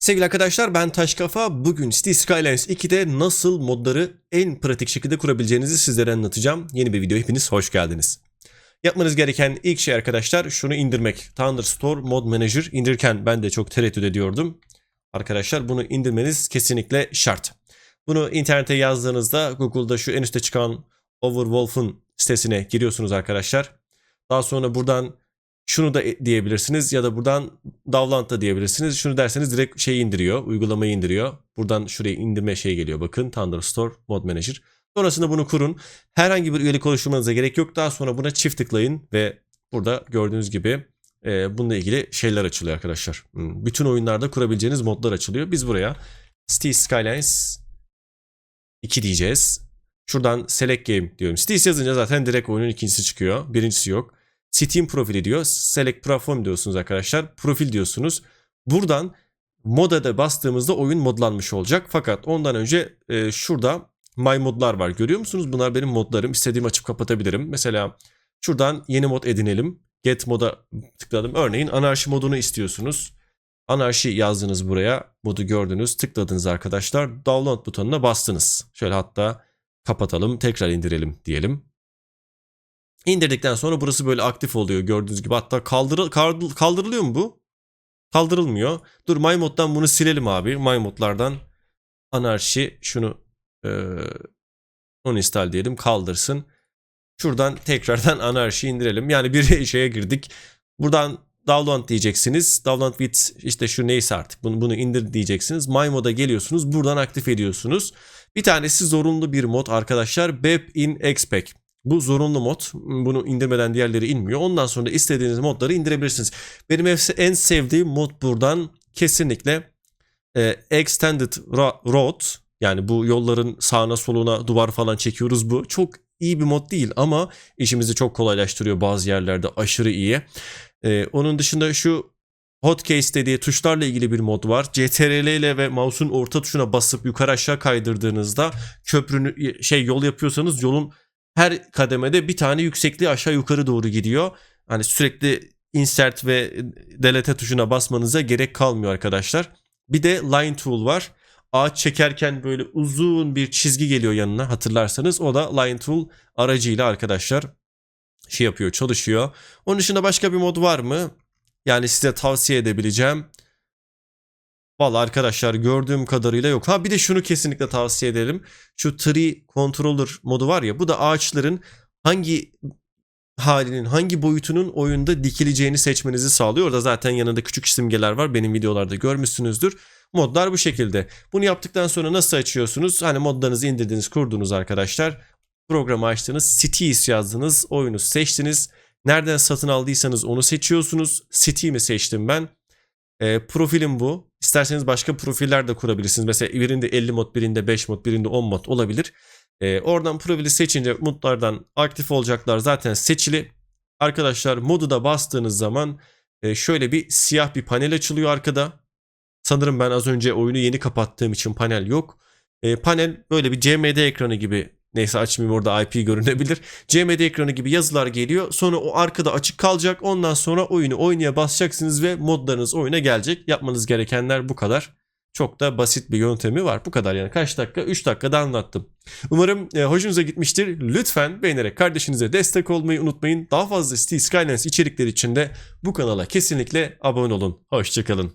Sevgili arkadaşlar ben Taş Kafa. Bugün City Skylines 2'de nasıl modları en pratik şekilde kurabileceğinizi sizlere anlatacağım. Yeni bir video hepiniz hoş geldiniz. Yapmanız gereken ilk şey arkadaşlar şunu indirmek. Thunderstore Mod Manager indirirken ben de çok tereddüt ediyordum. Arkadaşlar bunu indirmeniz kesinlikle şart. Bunu internete yazdığınızda Google'da şu en üstte çıkan Overwolf'un sitesine giriyorsunuz arkadaşlar. Daha sonra buradan şunu da e- diyebilirsiniz ya da buradan Davlant da diyebilirsiniz. Şunu derseniz direkt şeyi indiriyor, uygulamayı indiriyor. Buradan şuraya indirme şey geliyor bakın Thunderstore Mod Manager. Sonrasında bunu kurun. Herhangi bir üyelik oluşturmanıza gerek yok. Daha sonra buna çift tıklayın ve burada gördüğünüz gibi e, bununla ilgili şeyler açılıyor arkadaşlar. Hmm, Bütün oyunlarda kurabileceğiniz modlar açılıyor. Biz buraya City Skylines 2 diyeceğiz. Şuradan Select Game diyorum. Cities yazınca zaten direkt oyunun ikincisi çıkıyor. Birincisi yok. Steam profili diyor. Select Platform diyorsunuz arkadaşlar. Profil diyorsunuz. Buradan moda da bastığımızda oyun modlanmış olacak. Fakat ondan önce e, şurada My modlar var. Görüyor musunuz? Bunlar benim modlarım. İstediğimi açıp kapatabilirim. Mesela şuradan yeni mod edinelim. Get moda tıkladım. Örneğin anarşi modunu istiyorsunuz. Anarşi yazdınız buraya. Modu gördünüz. Tıkladınız arkadaşlar. Download butonuna bastınız. Şöyle hatta kapatalım. Tekrar indirelim diyelim. İndirdikten sonra burası böyle aktif oluyor gördüğünüz gibi. Hatta kaldırı, kaldır- kaldırılıyor mu bu? Kaldırılmıyor. Dur MyMod'dan bunu silelim abi. MyMod'lardan anarşi şunu eee onu install diyelim kaldırsın. Şuradan tekrardan anarşi indirelim. Yani bir şeye girdik. Buradan download diyeceksiniz. Download with işte şu neyse artık bunu, bunu indir diyeceksiniz. MyMod'a geliyorsunuz. Buradan aktif ediyorsunuz. Bir tanesi zorunlu bir mod arkadaşlar. BEP in Expec. Bu zorunlu mod. Bunu indirmeden diğerleri inmiyor. Ondan sonra istediğiniz modları indirebilirsiniz. Benim en sevdiğim mod buradan kesinlikle e, Extended Road. Yani bu yolların sağına soluna duvar falan çekiyoruz bu. Çok iyi bir mod değil ama işimizi çok kolaylaştırıyor bazı yerlerde aşırı iyi. E, onun dışında şu Hotkeys dediği tuşlarla ilgili bir mod var. CTRL ile ve mouse'un orta tuşuna basıp yukarı aşağı kaydırdığınızda köprünü şey yol yapıyorsanız yolun her kademede bir tane yüksekliği aşağı yukarı doğru gidiyor. Hani sürekli insert ve delete tuşuna basmanıza gerek kalmıyor arkadaşlar. Bir de line tool var. Ağaç çekerken böyle uzun bir çizgi geliyor yanına hatırlarsanız. O da line tool aracıyla arkadaşlar şey yapıyor çalışıyor. Onun dışında başka bir mod var mı? Yani size tavsiye edebileceğim. Valla arkadaşlar gördüğüm kadarıyla yok. Ha bir de şunu kesinlikle tavsiye ederim. Şu tree controller modu var ya bu da ağaçların hangi halinin hangi boyutunun oyunda dikileceğini seçmenizi sağlıyor. Orada zaten yanında küçük simgeler var. Benim videolarda görmüşsünüzdür. Modlar bu şekilde. Bunu yaptıktan sonra nasıl açıyorsunuz? Hani modlarınızı indirdiniz, kurdunuz arkadaşlar. Programı açtınız, Cities yazdınız, oyunu seçtiniz. Nereden satın aldıysanız onu seçiyorsunuz. Steam'i seçtim ben. E, profilim bu. İsterseniz başka profiller de kurabilirsiniz. Mesela birinde 50 mod, birinde 5 mod, birinde 10 mod olabilir. E, oradan profili seçince modlardan aktif olacaklar zaten seçili. Arkadaşlar modu da bastığınız zaman e, şöyle bir siyah bir panel açılıyor arkada. Sanırım ben az önce oyunu yeni kapattığım için panel yok. E, panel böyle bir CMD ekranı gibi neyse açmayayım orada IP görünebilir. CMD ekranı gibi yazılar geliyor. Sonra o arkada açık kalacak. Ondan sonra oyunu oynaya basacaksınız ve modlarınız oyuna gelecek. Yapmanız gerekenler bu kadar. Çok da basit bir yöntemi var. Bu kadar yani. Kaç dakika? 3 dakikada anlattım. Umarım e, hoşunuza gitmiştir. Lütfen beğenerek kardeşinize destek olmayı unutmayın. Daha fazla City Skylines içerikleri için de bu kanala kesinlikle abone olun. Hoşçakalın.